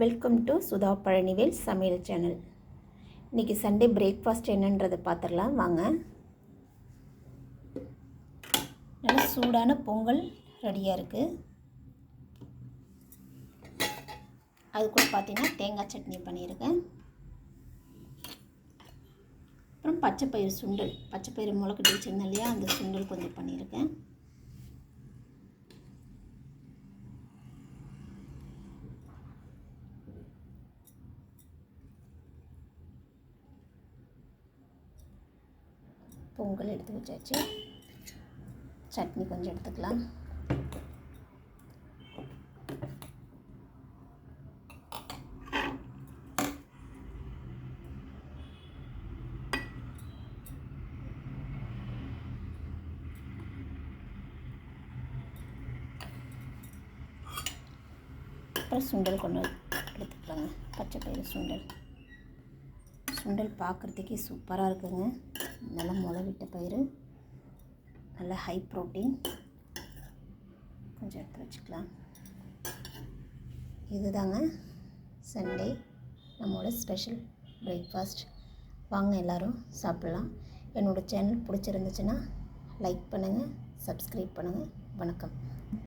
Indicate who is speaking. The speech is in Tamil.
Speaker 1: வெல்கம் டு சுதா பழனிவேல் சமையல் சேனல் இன்றைக்கி சண்டே பிரேக்ஃபாஸ்ட் என்னன்றதை பார்த்துடலாம் வாங்க. நல்ல சூடான பொங்கல் ரெடியாக இருக்குது அது கூட பார்த்திங்கன்னா தேங்காய் சட்னி பண்ணியிருக்கேன். அப்புறம் பச்சைப்பயிறு சுண்டல். பச்சைப்பயிறு மிளகு வச்சுருந்தேன் இல்லையா? அந்த சுண்டல் கொஞ்சம் பண்ணியிருக்கேன். பொங்கல் எடுத்து வச்சாச்சு. சட்னி கொஞ்சம் எடுத்துக்கலாம். அப்புறம் சுண்டல் கொண்டு எடுத்துக்கலாங்க. பச்சை பயிறு சுண்டல். சுண்டல் பார்க்குறதுக்கே சூப்பராக இருக்குங்க. நல்லா முளைவிட்ட விட்ட பயிறு. நல்ல ஹை ப்ரோட்டீன் கொஞ்சம் எடுத்து வச்சுக்கலாம். இதுதாங்க சண்டே நம்மளோட ஸ்பெஷல் பிரேக்ஃபாஸ்ட் வாங்க எல்லோரும் சாப்பிட்லாம். என்னோடய சேனல் பிடிச்சிருந்துச்சுன்னா லைக் பண்ணுங்கள் சப்ஸ்கிரைப் பண்ணுங்கள் வணக்கம்.